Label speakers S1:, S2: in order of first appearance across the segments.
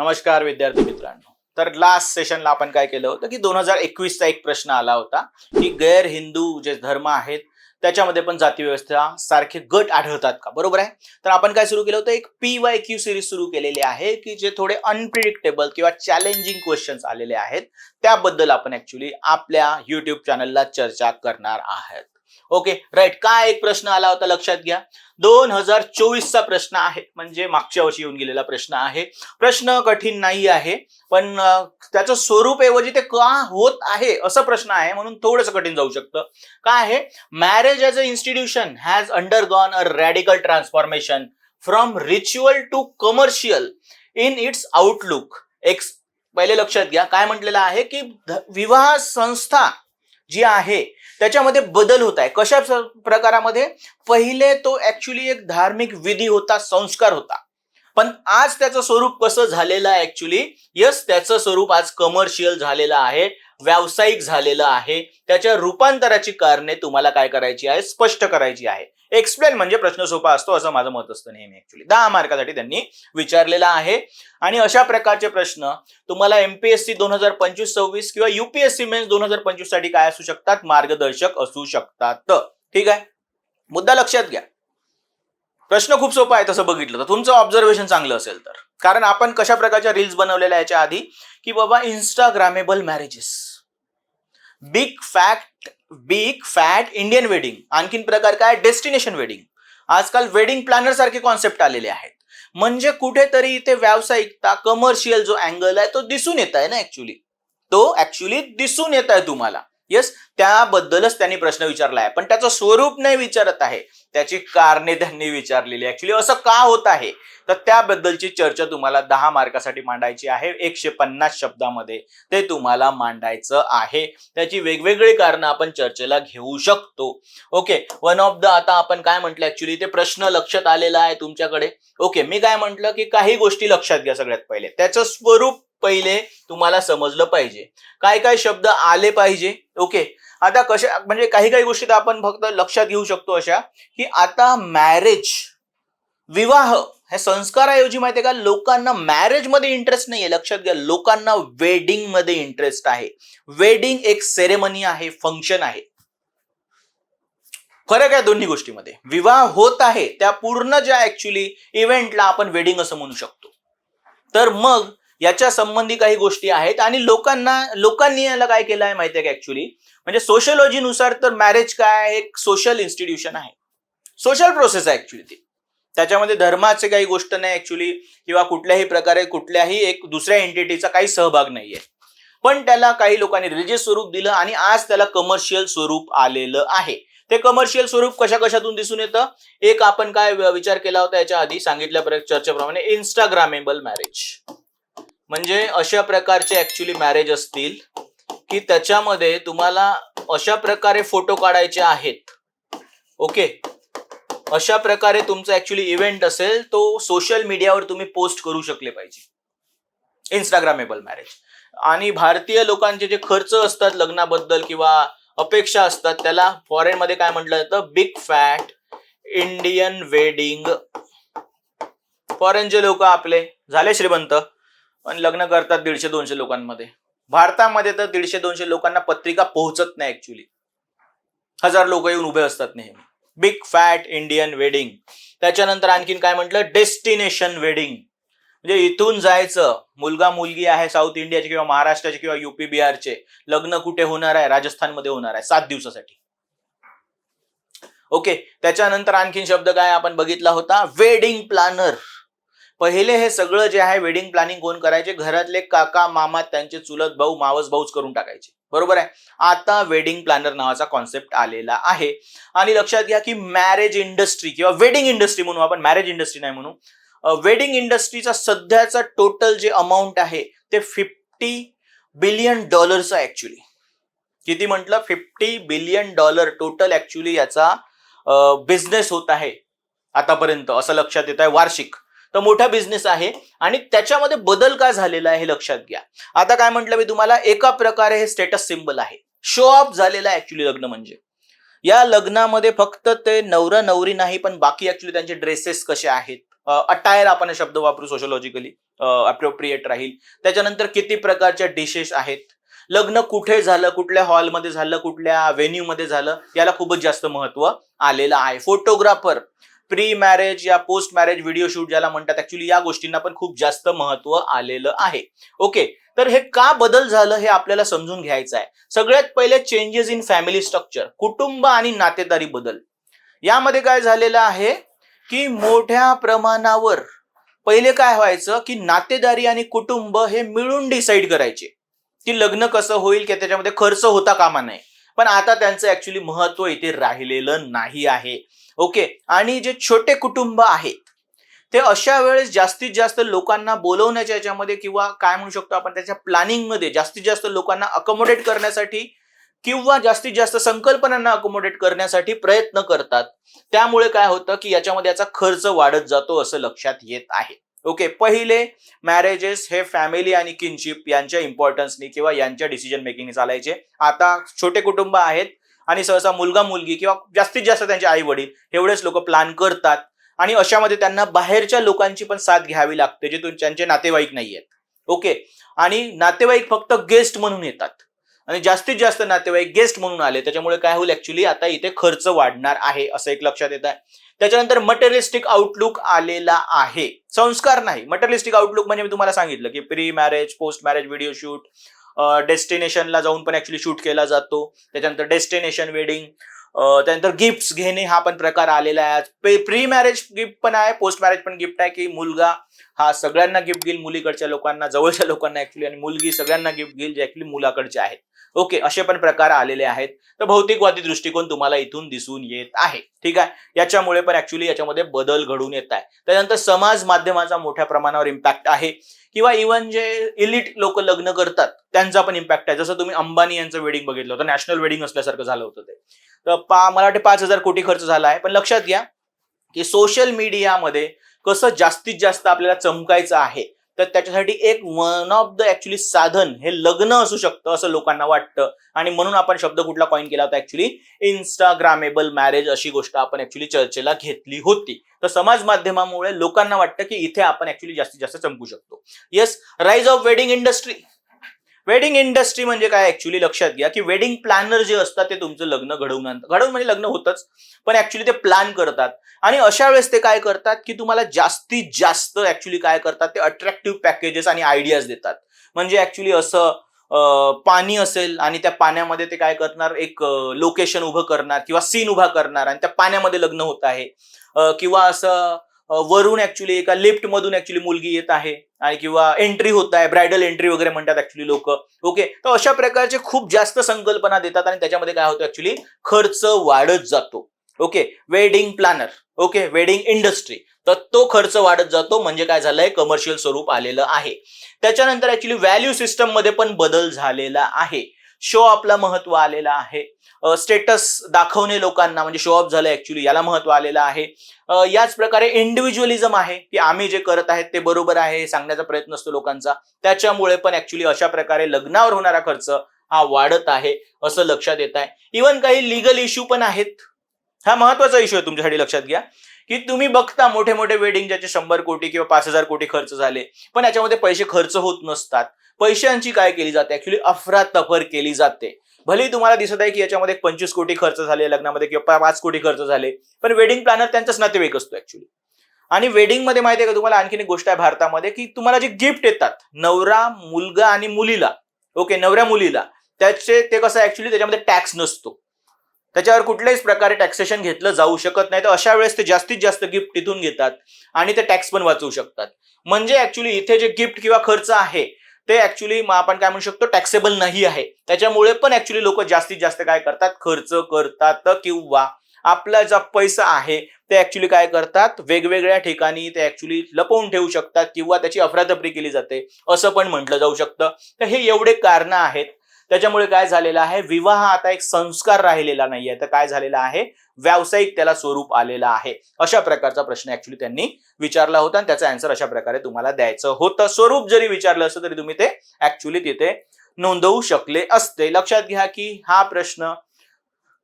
S1: नमस्कार विद्यार्थी मित्रांनो. तर लास्ट सेशनला आपण काय केलं होतं की दोन हजार एकवीसचा एक प्रश्न आला होता की गैर हिंदू जे धर्म आहेत त्याच्यामध्ये पण जाती व्यवस्था सारखे गट आढळतात का? बरोबर आहे? तर आपण काय सुरू केलं होतं? एक पी वाय क्यू सिरीज सुरू केलेली आहे की जे थोडे अनप्रिडिक्टेबल किंवा चॅलेंजिंग क्वेश्चन्स आलेले आहेत. त्याबद्दल आपण ऍक्च्युली आपल्या युट्यूब चॅनलला चर्चा करणार आहोत. ओके राईट काय एक प्रश्न आला होता लक्षात घ्या. दोन हजार चोवीसचा प्रश्न आहे. म्हणजे मागच्या वर्षी येऊन गेलेला प्रश्न आहे. प्रश्न कठीण नाही आहे पण त्याचं स्वरूप ऐवजी ते का होत आहे असं प्रश्न आहे म्हणून थोडंसं कठीण जाऊ शकतं. काय आहे? Marriage as a institution has undergone a radical transformation from ritual to commercial in its outlook x पहिले लक्षात घ्या. काय म्हटलेलं आहे की विवाह संस्था जी आहे त्याच्यामध्ये बदल होत आहे. कशा प्रकारामध्ये? पहिले तो ऍक्च्युली एक धार्मिक विधी होता संस्कार होता. पण आज त्याचं स्वरूप कसं झालेलं आहे ऍक्च्युली यस त्याचं स्वरूप आज कमर्शियल झालेलं आहे व्यावसायिक झालेलं आहे. त्याच्या रूपांतराची कारणे तुम्हाला काय करायची आहे? स्पष्ट करायची आहे. एक्सप्लेन म्हणजे प्रश्न सोपा असतो असं माझं मत असतं नेहमी ऍक्च्युली दहा मार्कासाठी त्यांनी विचारलेला आहे. आणि अशा प्रकारचे प्रश्न तुम्हाला एमपीएससी दोन हजार पंचवीस सव्वीस किंवा युपीएससी मेन्स दोन हजार पंचवीससाठी काय असू शकतात? मार्गदर्शक असू शकतात. ठीक आहे? मुद्दा लक्षात घ्या. प्रश्न खूप सोपा आहे तसं बघितलं तर. तुमचं ऑब्झर्वेशन चांगलं असेल तर. कारण आपण कशा प्रकारच्या रील्स बनवलेल्या याच्या आधी? की बाबा Instagrammable marriages big fact big fat Indian wedding आणखीन प्रकार काय? डेस्टिनेशन वेडिंग आजकाल वेडिंग प्लॅनर सारखे कॉन्सेप्ट आलेले आहेत. म्हणजे कुठेतरी इथे व्यावसायिकता कमर्शियल जो अँगल आहे तो दिसून येत आहे ना ऍक्च्युली तो ऍक्च्युली दिसून येत आहे तुम्हाला. येस त्याबद्दलच त्यांनी प्रश्न विचारला आहे पण त्याचं स्वरूप नाही विचारत आहे. त्याची कारणे त्यांनी विचारलेली ऍक्च्युली असं का होत आहे? तर त्याबद्दलची चर्चा तुम्हाला दहा मार्कासाठी मांडायची आहे. एकशे पन्नास शब्दामध्ये ते तुम्हाला मांडायचं आहे. त्याची वेगवेगळी कारणं आपण चर्चेला घेऊ शकतो. ओके वन ऑफ द आता आपण काय म्हटलं? ऍक्च्युली ते प्रश्न लक्षात आलेला आहे तुमच्याकडे. ओके मी काय म्हटलं? की काही गोष्टी लक्षात घ्या सगळ्यात पहिले. त्याचं स्वरूप पहिले तुम्हाला समजलं पाहिजे. काय काय शब्द आले पाहिजे ओके आता कशा म्हणजे काही काही गोष्टी आपण फक्त लक्षात घेऊ शकतो अशा की आता मॅरेज विवाह हे संस्काराऐवजी माहितीये का लोकांना मॅरेजमध्ये इंटरेस्ट इंटरेस्ट नाहीये. लक्षात घ्या लोकांना वेडिंगमध्ये इंटरेस्ट आहे. वेडिंग एक सेरेमनी आहे फंक्शन आहे. फरक आहे दोन्ही गोष्टीमध्ये. विवाह होत आहे त्या पूर्ण ज्या ऍक्च्युली इव्हेंटला आपण वेडिंग असं म्हणू शकतो. तर मग याच्या संबंधी काही गोष्टी आहेत आणि लोकांना लोकांनी याला काय केलं आहे माहितीये का ऍक्च्युली म्हणजे सोशलॉजीनुसार तर मॅरेज काय एक सोशल इन्स्टिट्यूशन आहे. सोशल प्रोसेस आहे ऍक्च्युली ती. त्याच्यामध्ये धर्माचे काही गोष्ट नाही ऍक्च्युली किंवा कुठल्याही प्रकारे कुठल्याही एक दुसऱ्या एंटिटीचा काही सहभाग नाहीये. पण त्याला काही लोकांनी रिलिजियस स्वरूप दिलं आणि आज त्याला कमर्शियल स्वरूप आलेलं आहे. ते कमर्शियल स्वरूप कशा कशातून दिसून येतं? एक आपण काय विचार केला होता याच्या आधी सांगितल्या चर्चेप्रमाणे इंस्टाग्रामेबल मॅरेज म्हणजे अशा प्रकारचे ऍक्च्युली मॅरेज असतील की त्याच्यामध्ये तुम्हाला अशा प्रकारे फोटो काढायचे आहेत. ओके अशा प्रकारे तुमचा ऍक्च्युली इव्हेंट असेल तो सोशल मीडियावर तुम्ही पोस्ट करू शकले पाहिजे. इंस्टाग्रामेबल मॅरेज आणि भारतीय लोकांचे जे खर्च असतात लग्नाबद्दल किंवा अपेक्षा असतात त्याला फॉरेन मध्ये काय म्हटलं जातं? बिग फॅट इंडियन वेडिंग फॉरेनचे लोक आपले झाले श्रीमंत. पण लग्न करतात दीडशे दोनशे लोकांमध्ये. भारतामध्ये तर दीडशे दोनशे लोकांना पत्रिका पोहोचत नाही ऍक्च्युली हजार लोक येऊन उभे असतात नेहमी. बिग फॅट इंडियन वेडिंग त्याच्यानंतर आणखीन काय म्हटलं? डेस्टिनेशन वेडिंग म्हणजे इथून जायचं. मुलगा मुलगी आहे साऊथ इंडियाचे किंवा महाराष्ट्राचे किंवा युपी बिहारचे लग्न कुठे होणार आहे? राजस्थानमध्ये होणार आहे. सात दिवसासाठी. ओके त्याच्यानंतर आणखीन शब्द काय आपण बघितला होता? वेडिंग प्लॅनर पहिले हे सगळं जे आहे वेडिंग प्लॅनिंग कोण करायचे? घरातले काका मामा त्यांचे चुलत भाऊ मावस भाऊच करून टाकायचे. बरोबर आहे? आता वेडिंग प्लॅनर नावाचा कॉन्सेप्ट आलेला आहे. आणि लक्षात घ्या की मॅरेज इंडस्ट्री किंवा वेडिंग इंडस्ट्री म्हणू आपण. मॅरेज इंडस्ट्री नाही म्हणू. वेडिंग इंडस्ट्रीचा सध्याचा टोटल जे अमाऊंट आहे ते फिफ्टी बिलियन डॉलरचं ऍक्च्युली किती म्हटलं? Fifty billion dollar total actually याचा बिझनेस होत आहे आतापर्यंत. असं लक्षात येत आहे वार्षिक. तर मोठा बिझनेस आहे. आणि त्याच्यामध्ये बदल काय झालेला आहे हे लक्षात घ्या. आता काय म्हटलं मी तुम्हाला? एका प्रकारे हे स्टेटस सिम्बल आहे. शो ऑफ झालेला आहे ऍक्च्युली लग्न म्हणजे. या लग्नामध्ये फक्त ते नवरा नवरी नाही पण बाकी ऍक्च्युली त्यांचे ड्रेसेस कसे आहेत? अटायर आपण शब्द वापरू सोशोलॉजिकली अप्रोप्रिएट राहील. त्याच्यानंतर किती प्रकारच्या डिशेस आहेत? लग्न कुठे झालं? कुठल्या हॉलमध्ये झालं? कुठल्या व्हेन्यू मध्ये झालं? याला खूपच जास्त महत्त्व आलेलं आहे. फोटोग्राफर प्री मॅरेज या पोस्ट मॅरेज व्हिडिओ शूट ज्याला म्हणतात ऍक्च्युली या गोष्टींना पण खूप जास्त महत्त्व आलेलं आहे. ओके तर हे का बदल झालं हे आपल्याला समजून घ्यायचं आहे. सगळ्यात पहिले चेंजेस इन फॅमिली स्ट्रक्चर कुटुंब आणि नातेदारी बदल. यामध्ये काय झालेलं आहे की मोठ्या प्रमाणावर पहिले काय व्हायचं की नातेदारी आणि कुटुंब हे मिळून डिसाईड करायचे. की लग्न कसं होईल की त्याच्यामध्ये खर्च होता कामा नये. पण आता त्यांचं ऍक्च्युली महत्त्व इथे राहिलेलं नाही आहे. ओके आणि जे छोटे कुटुंब आहेत ते अशा वेळेस जास्तीत जास्त लोकांना बोलवण्याच्या याच्यामध्ये किंवा काय म्हणू शकतो आपण त्याच्या प्लॅनिंगमध्ये जास्तीत जास्त लोकांना अकोमोडेट करण्यासाठी किंवा जास्तीत जास्त संकल्पनांना अकोमोडेट करण्यासाठी प्रयत्न करतात. त्यामुळे काय होतं की याच्यामध्ये याचा खर्च वाढत जातो असं लक्षात येत आहे. ओके पहिले मॅरेजेस हे फॅमिली आणि किनशिप यांच्या इम्पॉर्टन्सनी किंवा यांच्या डिसिजन मेकिंगने चालायचे. आता छोटे कुटुंब आहेत आणि सहसा मुलगा मुलगी किंवा जास्तीत जास्त त्यांचे आई वडील एवढेच लोक प्लॅन करतात. आणि अशामध्ये त्यांना बाहेरच्या लोकांची पण साथ घ्यावी लागते जे त्यांचे नातेवाईक नाही आहेत ओके आणि नातेवाईक फक्त गेस्ट म्हणून येतात. आणि जास्तीत जास्त नातेवाईक गेस्ट म्हणून आले. त्याच्यामुळे काय होईल ऍक्च्युली आता इथे खर्च वाढणार आहे असं एक लक्षात येत आहे. त्याच्यानंतर मटेरियलिस्टिक आउटलुक आलेला आहे. संस्कार नाही. मटेरियलिस्टिक आउटलुक म्हणजे मी तुम्हाला सांगितलं की pre marriage post marriage video shoot डेस्टिनेशनला जाऊन पण ऍक्च्युली शूट केला जातो. त्याच्यानंतर डेस्टिनेशन वेडिंग त्यानंतर गिफ्ट घेणे हा पण प्रकार आलेला आहे. प्री मॅरेज गिफ्ट पण आहे पोस्ट मॅरेज पण गिफ्ट आहे की मुलगा हा सगळ्यांना गिफ्ट घेईल मुलीकडच्या लोकांना जवळच्या लोकांना ऍक्च्युली आणि मुलगी सगळ्यांना गिफ्ट घेईल जे ऍक्च्युली मुलाकडचे आहेत. ओके असे पण प्रकार आलेले आहेत. तर भौतिकवादी दृष्टिकोन तुम्हाला इथून दिसून येत आहे. ठीक आहे? याच्यामुळे पण ऍक्च्युली याच्यामध्ये बदल घडून येत आहे. त्यानंतर समाज माध्यमाचा मोठ्या प्रमाणावर इम्पॅक्ट आहे. किंवा इव्हन जे इलिट लोक लग्न करतात त्यांचा पण इम्पॅक्ट आहे. जसं तुम्ही अंबानी यांचं वेडिंग बघितलं होतं नॅशनल वेडिंग असल्यासारखं झालं होतं ते. पा मला वाटते पाच हजार कोटी खर्च झाला आहे. पण लक्षात घ्या की सोशल मीडियामध्ये कसं जास्तीत जास्त आपल्याला चमकायचं आहे. तर त्याच्यासाठी एक वन ऑफ द ऍक्च्युली साधन हे लग्न असू शकतं असं लोकांना वाटतं. आणि म्हणून आपण शब्द कुठला कॉइन केला होता ऍक्च्युली इन्स्टाग्रामेबल मॅरेज अशी गोष्ट आपण ऍक्च्युली चर्चेला घेतली होती. तर समाज माध्यमामुळे लोकांना वाटतं की इथे आपण ऍक्च्युली जास्तीत जास्त चमकू शकतो. Yes rise of wedding industry wedding industry म्हणजे काय? ऍक्च्युली लक्षात घ्या की वेडिंग प्लॅनर जे असतात ते तुमचं लग्न घडवून आणतात. घडवून म्हणजे लग्न होतच पण ऍक्च्युली ते प्लॅन करतात. आणि अशा वेळेस ते काय करतात की तुम्हाला जास्तीत जास्त ऍक्च्युली काय करतात? ते अट्रॅक्टिव्ह पॅकेजेस आणि आयडियाज देतात. म्हणजे ऍक्च्युली असं पाणी असेल आणि त्या पाण्यामध्ये ते काय करणार? एक लोकेशन उभं करणार किंवा सीन उभा करणार आणि त्या पाण्यामध्ये लग्न होत आहे. किंवा असं वरून ऍक्च्युली एका लिफ्ट मधून ऍक्च्युली मुलगी येत आहे आणि किंवा एंट्री होत आहे ब्रायडल एंट्री वगैरे म्हणतात ऍक्च्युली लोक. ओके तर अशा प्रकारचे खूप जास्त संकल्पना देतात आणि त्याच्यामध्ये काय होतं ऍक्च्युली खर्च वाढत जातो. Okay wedding planner okay wedding industry तर तो खर्च वाढत जातो म्हणजे काय झालंय? कमर्शियल स्वरूप आलेलं आहे. त्याच्यानंतर ऍक्च्युली व्हॅल्यू सिस्टममध्ये पण बदल झालेला आहे. शो आपला महत्त्व आलेला आहे. स्टेटस दाखवणे लोकांना म्हणजे शो ऑफ झालं ऍक्च्युली याला महत्त्व आलेलं आहे. याच प्रकारे इंडिव्हिज्युअलिझम आहे की आम्ही जे करत आहेत ते बरोबर आहे हे सांगण्याचा प्रयत्न असतो लोकांचा. त्याच्यामुळे पण ऍक्च्युली अशा प्रकारे लग्नावर होणारा खर्च हा वाढत आहे असं लक्षात येत आहे. इवन काही लिगल इश्यू पण आहेत. हा महत्त्वाचा इश्यू आहे तुमच्यासाठी लक्षात घ्या. की तुम्ही बघता मोठे मोठे वेडिंग ज्याचे शंभर कोटी किंवा पाच हजार कोटी खर्च झाले पण याच्यामध्ये पैसे खर्च होत नसतात. पैशांची काय केली जाते? ऍक्च्युली अफरातफर केली जाते. भलेही तुम्हाला दिसत आहे की याच्यामध्ये पंचवीस कोटी खर्च झाले लग्नामध्ये किंवा पाच कोटी खर्च झाले पण वेडिंग प्लॅनर त्यांचाच नातेवाईक असतो ऍक्च्युली आणि वेडिंगमध्ये माहिती आहे का तुम्हाला? आणखीन एक गोष्ट आहे भारतामध्ये की तुम्हाला जे गिफ्ट येतात नवरा मुलगा आणि मुलीला ओके नवऱ्या मुलीला त्याचे ते कसं ऍक्च्युली त्याच्यामध्ये टॅक्स नसतो. त्याच्यावर कुठल्याच प्रकारे टॅक्सेशन घेतलं जाऊ शकत नाही. तर अशा वेळेस ते जास्तीत जास्त गिफ्ट तिथून घेतात आणि ते टॅक्स पण वाचवू शकतात. म्हणजे ऍक्च्युली इथे जे गिफ्ट किंवा खर्च आहे ते ऍक्च्युली आपण काय म्हणू शकतो टॅक्सेबल नाही आहे. त्याच्यामुळे पण ऍक्च्युली लोक जास्तीत जास्त काय करतात? खर्च करतात किंवा आपला जो पैसा आहे ते ऍक्च्युली काय करतात? वेगवेगळ्या ठिकाणी ते ऍक्च्युली लपवून ठेवू शकतात किंवा त्याची अफरातफरी केली जाते असं पण म्हटलं जाऊ शकतं. तर हे एवढे कारणं आहेत. त्याच्यामुळे काय झालेलं आहे विवाह हा आता एक संस्कार राहिलेला नाहीये. तर काय झालेला आहे व्यावसायिक त्याला स्वरूप आलेलं आहे. अशा प्रकारचा प्रश्न ऍक्च्युली त्यांनी विचारला होता आणि त्याचा अँसर अशा प्रकारे तुम्हाला द्यायचं होतं. स्वरूप जरी विचारलं असतं तरी तुम्ही ते ऍक्च्युली तिथे नोंदवू शकले असते. लक्षात घ्या की हा प्रश्न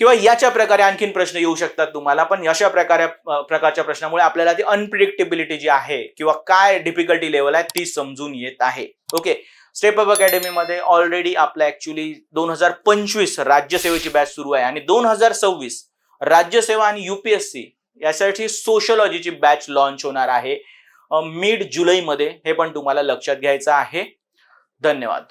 S1: किंवा याच्या प्रकारे आणखीन प्रश्न येऊ शकतात तुम्हाला पण अशा प्रकारे प्रकारच्या प्रश्नामुळे आपल्याला ती अनप्रिडिक्टेबिलिटी जी आहे किंवा काय डिफिकल्टी लेवल आहे ती समजून येत आहे. ओके स्टेप अप अकॅडमीमध्ये ऑलरेडी आपला ऍक्च्युली दोन हजार पंचवीस राज्यसेवेची बॅच सुरू आहे. आणि दोन हजार सव्वीस राज्यसेवा आणि युपीएससी यासाठी सोशलॉजीची बॅच लॉन्च होणार आहे. मिड जुलैमध्ये हे पण तुम्हाला लक्षात घ्यायचं आहे. धन्यवाद.